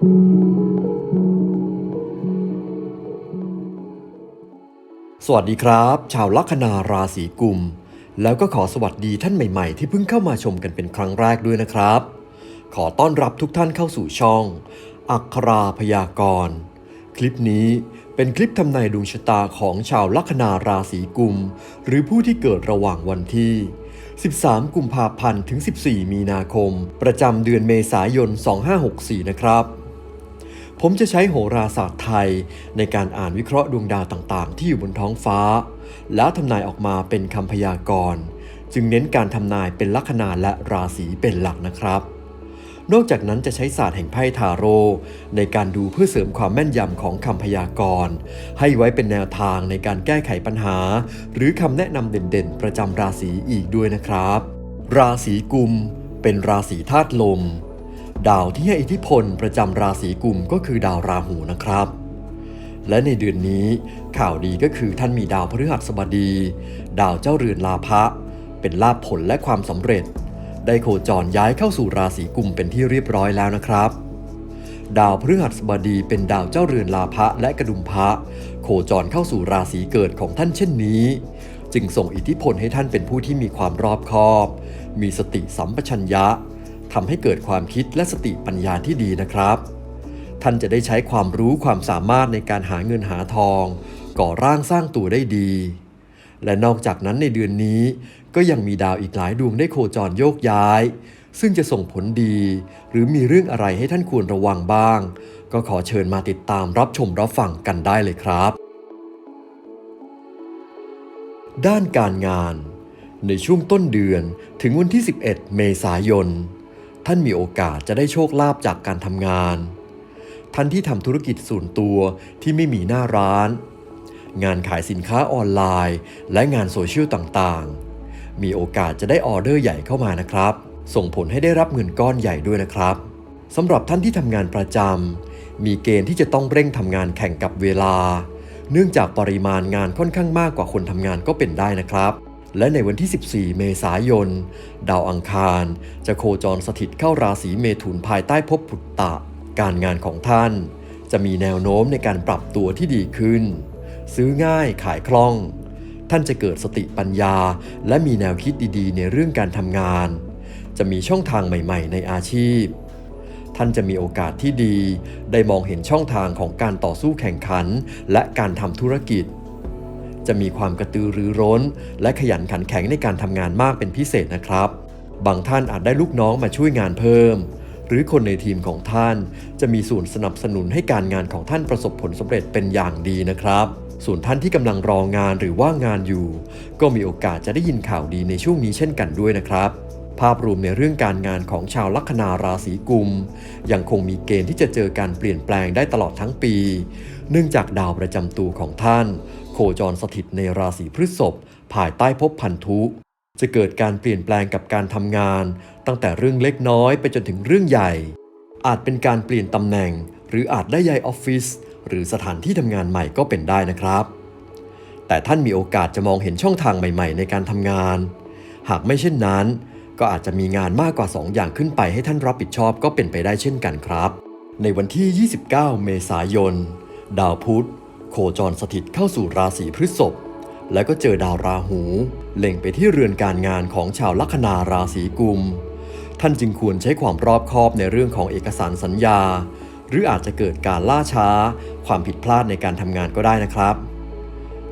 สวัสดีครับ ชาวลัคนาราศีกุม แล้วก็ขอสวัสดีท่านใหม่ ๆ ที่เพิ่งเข้ามาชมกันเป็นครั้งแรกด้วยนะครับ ขอต้อนรับทุกท่านเข้าสู่ช่อง อัคราพยากรณ์คลิปนี้เป็นคลิปทำนายดวงชะตาของชาวลัคนาราศีกุม หรือผู้ที่เกิดระหว่างวันที่ 13 กุมภาพันธ์ถึง 14 มีนาคม ประจำเดือนเมษายน 2564 นะครับ ผมจะใช้โหราศาสตร์ไทย ในการอ่านวิเคราะห์ดวงดาวต่างๆ ที่อยู่บนท้องฟ้า แล้วทำนายออกมาเป็นคำพยากรณ์จึงเน้นการทำนายเป็นลัคนาและราศีเป็นหลักนะครับ นอกจากนั้นจะใช้ศาสตร์แห่งไพ่ทาโร่ในการดูเพื่อเสริมความแม่นยำของคำพยากรณ์ให้ไว้เป็นแนวทางในการแก้ไขปัญหา หรือคำแนะนำเด่นๆ ประจำราศีอีกด้วยนะครับ ราศีกุม เป็นราศีธาตุลม ดาวที่ให้อิทธิพลประจำราศีกุมก็คือดาวราหูนะครับ และในเดือนนี้ข่าวดีก็คือท่านมีดาวพฤหัสบดี ดาวเจ้าเรือนลาภะเป็นลาภผลและความสำเร็จ ได้โคจรย้ายเข้าสู่ราศีกุมเป็นที่เรียบร้อยแล้วนะครับ ดาวพฤหัสบดีเป็นดาวเจ้าเรือนลาภะและกระดุมพระโคจรเข้าสู่ราศีเกิดของท่านเช่นนี้ จึงส่งอิทธิพลให้ท่านเป็นผู้ที่มีความรอบคอบ มีสติสัมปชัญญะ ทำให้เกิดความคิดและสติปัญญาที่ดีนะครับ ท่านจะได้ใช้ความรู้ความสามารถในการหาเงินหาทอง ก่อร่างสร้างตัวได้ดี และนอกจากนั้นในเดือนนี้ก็ยังมีดาวอีกหลายดวงได้โคจรโยกย้าย ซึ่งจะส่งผลดี หรือมีเรื่องอะไรให้ท่านควรระวังบ้าง ก็ขอเชิญมาติดตามรับชมรับฟังกันได้เลยครับ ด้านการงาน ในช่วงต้นเดือนถึงวันที่ 11 เมษายน ท่านมีโอกาสจะได้โชคลาภจากการทำงาน ท่านที่ทำธุรกิจส่วนตัวที่ไม่มีหน้าร้าน งานขายสินค้าออนไลน์ และงานโซเชียลต่างๆ มีโอกาสจะได้ออเดอร์ใหญ่เข้ามานะครับ ส่งผลให้ได้รับเงินก้อนใหญ่ด้วยนะครับสำหรับท่านที่ทำงานประจำมีเกณฑ์ที่จะต้องเร่งทำงานแข่งกับเวลา เนื่องจากปริมาณงานค่อนข้างมากกว่าคนทำงานก็เป็นได้นะครับ และในวันที่ 14 เมษายน ดาวอังคาร จะโคจรสถิตเข้าราศีเมถุนภายใต้ภพปุตตะ การงานของท่าน จะมีแนวโน้มในการปรับตัวที่ดีขึ้น ซื้อง่ายขายคล่อง ท่านจะเกิดสติปัญญา และมีแนวคิดดีๆ ในเรื่องการทำงาน จะมีช่องทางใหม่ ๆ ในอาชีพ ท่านจะมีโอกาสที่ดี ได้มองเห็นช่องทางของการต่อสู้แข่งขัน และการทำธุรกิจ จะมีความกระตือรือร้น และขยันขันแข็งในการทำงานมากเป็นพิเศษนะครับ บางท่านอาจได้ลูกน้องมาช่วยงานเพิ่ม หรือคนในทีมของท่าน จะมีส่วนสนับสนุนให้การงานของท่านประสบผลสำเร็จเป็นอย่างดีนะครับ ส่วนท่านที่กำลังรองานหรือว่างงานอยู่ ก็มีโอกาสจะได้ยินข่าวดีในช่วงนี้เช่นกันด้วยนะครับภาพรวมในเรื่องการงานของชาวลัคนาราศีกุม ยังคงมีเกณฑ์ที่จะเจอการเปลี่ยนแปลงได้ตลอดทั้งปี เนื่องจากดาวประจำตัวของท่าน จรสถิตในราศีพฤษภภายใต้ภพพันธุ จะเกิดการเปลี่ยนแปลงกับการทำงาน ตั้งแต่เรื่องเล็กน้อยไปจนถึงเรื่องใหญ่ อาจเป็นการเปลี่ยนตำแหน่ง หรืออาจได้ย้ายออฟฟิศหรือสถานที่ทำงานใหม่ก็เป็นได้นะครับ แต่ท่านมีโอกาสจะมองเห็นช่องทางใหม่ ๆ ในการทำงาน หากไม่เช่นนั้น ก็อาจจะมีงานมากกว่า 2 อย่างขึ้นไปให้ท่านรับผิดชอบก็เป็นไปได้เช่นกันครับ ในวันที่ 29 เมษายน ดาวพุธ โคจรสถิตเข้าสู่ราศีพฤษภแล้วก็เจอดาวราหู เล็งไปที่เรือนการงานของชาวลัคนาราศีกุม ท่านจึงควรใช้ความรอบคอบในเรื่องของเอกสารสัญญา หรืออาจจะเกิดการล่าช้า ความผิดพลาดในการทำงานก็ได้นะครับ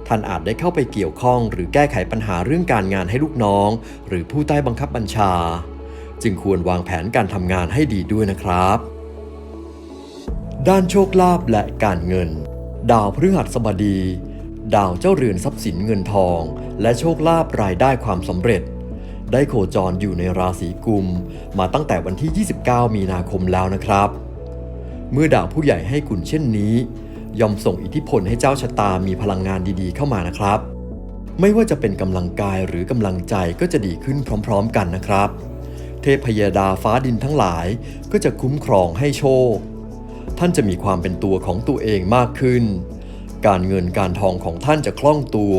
ท่านอาจได้เข้าไปเกี่ยวข้องหรือแก้ไขปัญหาเรื่องการงานให้ลูกน้อง หรือผู้ใต้บังคับบัญชา จึงควรวางแผนการทำงานให้ดีด้วยนะครับ ด้านโชคลาภและการเงิน ดาวพฤหัสบดี ดาวเจ้าเรือนทรัพย์สินเงินทอง และโชคลาภรายได้ความสำเร็จ ได้โคจรอยู่ในราศีกุม มาตั้งแต่วันที่ 29 มีนาคมแล้วนะครับ เมื่อดาวผู้ใหญ่ให้คุณเช่นนี้ ย่อมส่งอิทธิพลให้เจ้าชะตามีพลังงานดีๆ เข้ามานะครับ ไม่ว่าจะเป็นกำลังกายหรือกำลังใจก็จะดีขึ้นพร้อม ๆ กันนะครับ เทพยดาฟ้าดินทั้งหลายก็จะคุ้มครองให้โชค ท่านจะมีความเป็นตัวของตัวเองมากขึ้น การเงินการทองของท่านจะคล่องตัว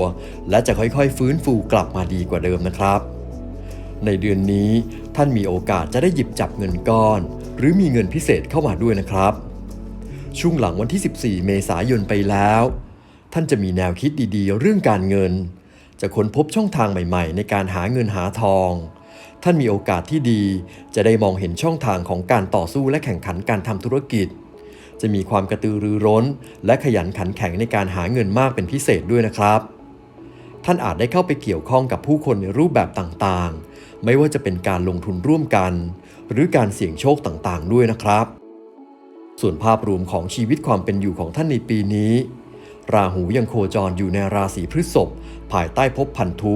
และจะค่อยๆ ฟื้นฟูกลับมาดีกว่าเดิมนะครับ ในเดือนนี้ท่านมีโอกาสจะได้หยิบจับเงินก้อน หรือมีเงินพิเศษเข้ามาด้วยนะครับ ช่วงหลังวันที่ 14 เมษายนไปแล้ว ท่านจะมีแนวคิดดีๆ เรื่องการเงิน จะค้นพบช่องทางใหม่ ๆ ในการหาเงินหาทองท่านมีโอกาสที่ดี จะได้มองเห็นช่องทางของการต่อสู้และแข่งขันการทำธุรกิจ จะมีความกระตือรือร้น และขยันขันแข็งในการหาเงินมากเป็นพิเศษด้วยนะครับ ท่านอาจได้เข้าไปเกี่ยวข้องกับผู้คนในรูปแบบต่างๆ ไม่ว่าจะเป็นการลงทุนร่วมกัน หรือการเสี่ยงโชคต่างๆ ด้วยนะครับ ส่วนภาพรวมของชีวิตความเป็นอยู่ของท่านในปีนี้ ราหูยังโคจรอยู่ในราศีพฤษภภายใต้ภพพันธุ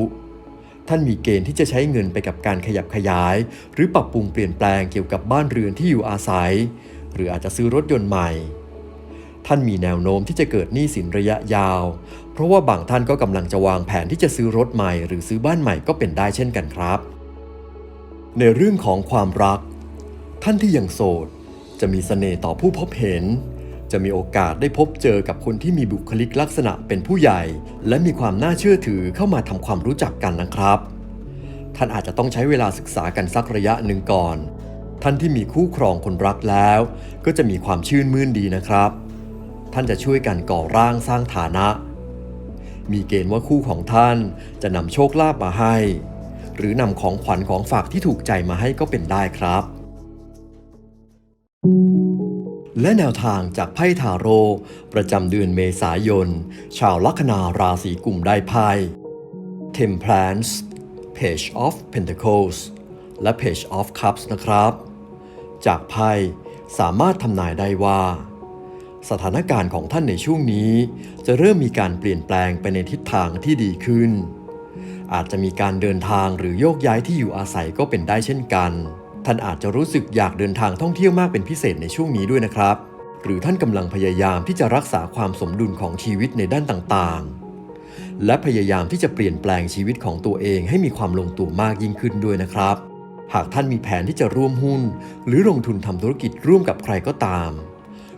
ท่านมีเกณฑ์ที่จะใช้เงินไปกับการขยับขยาย หรือปรับปรุงเปลี่ยนแปลงเกี่ยวกับบ้านเรือนที่อยู่อาศัย หรืออาจจะซื้อรถยนต์ใหม่ ท่านมีแนวโน้มที่จะเกิดหนี้สินระยะยาว เพราะว่าบางท่านก็กำลังจะวางแผนที่จะซื้อรถใหม่ หรือซื้อบ้านใหม่ก็เป็นได้เช่นกันครับ ในเรื่องของความรัก ท่านที่ยังโสด จะมีเสน่ห์ต่อผู้พบเห็นจะมีโอกาสได้พบเจอกับคนที่มีบุคลิกลักษณะเป็นผู้ใหญ่ และมีความน่าเชื่อถือเข้ามาทำความรู้จักกันนะครับ ท่านอาจจะต้องใช้เวลาศึกษากันสักระยะหนึ่งก่อน ท่านที่มีคู่ครองคนรักแล้ว ก็จะมีความชื่นมื่นดีนะครับ ท่านจะช่วยกันก่อร่างสร้างฐานะ มีเกณฑ์ว่าคู่ของท่านจะนำโชคลาภมาให้ หรือนำของขวัญของฝากที่ถูกใจมาให้ก็เป็นได้ครับ และแนวทางจากไพ่ทาโร่ประจำเดือนเมษายน ชาวลัคนาราศีกุมได้ไพ่ Temperance Page of Pentacles และ Page of Cups นะครับ จากไพ่สามารถทำนายได้ว่า สถานการณ์ของท่านในช่วงนี้ จะเริ่มมีการเปลี่ยนแปลงไปในทิศทางที่ดีขึ้น อาจจะมีการเดินทางหรือโยกย้ายที่อยู่อาศัยก็เป็นได้เช่นกัน ท่านอาจจะรู้สึกอยากเดินทางท่องเที่ยวมากเป็นพิเศษในช่วงนี้ด้วยนะครับ หรือท่านกำลังพยายามที่จะรักษาความสมดุลของชีวิตในด้านต่างๆ และพยายามที่จะเปลี่ยนแปลงชีวิตของตัวเองให้มีความลงตัวมากยิ่งขึ้นด้วยนะครับ หากท่านมีแผนที่จะร่วมหุ้น หรือลงทุนทำธุรกิจร่วมกับใครก็ตาม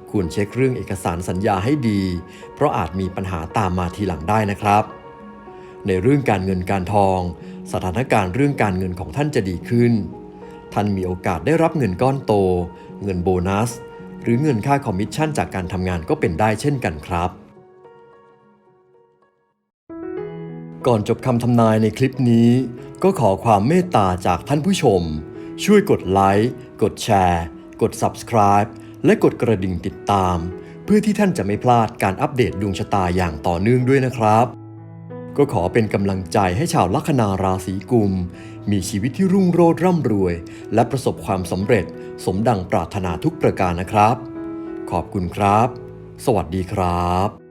ควรเช็คเรื่องเอกสารสัญญาให้ดี เพราะอาจมีปัญหาตามมาทีหลังได้นะครับ ในเรื่องการเงินการทอง สถานการณ์เรื่องการเงินของท่านจะดีขึ้น ท่านมีโอกาสได้รับเงินก้อนโต เงินโบนัส หรือเงินค่าคอมมิชชั่นจากการทำงานก็เป็นได้เช่นกันครับ ก่อนจบคำทำนายในคลิปนี้ ก็ขอความเมตตาจากท่านผู้ชม ช่วยกดไลค์ กดแชร์ กด Subscribe และกดกระดิ่งติดตาม เพื่อที่ท่านจะไม่พลาดการอัปเดตดวงชะตาอย่างต่อเนื่องด้วยนะครับ ก็ขอเป็นกำลังใจให้ชาวลัคนาราศีกุม มีชีวิตที่รุ่งโรจน์ร่ำรวย และประสบความสำเร็จ สมดังปรารถนาทุกประการนะครับ ขอบคุณครับ สวัสดีครับ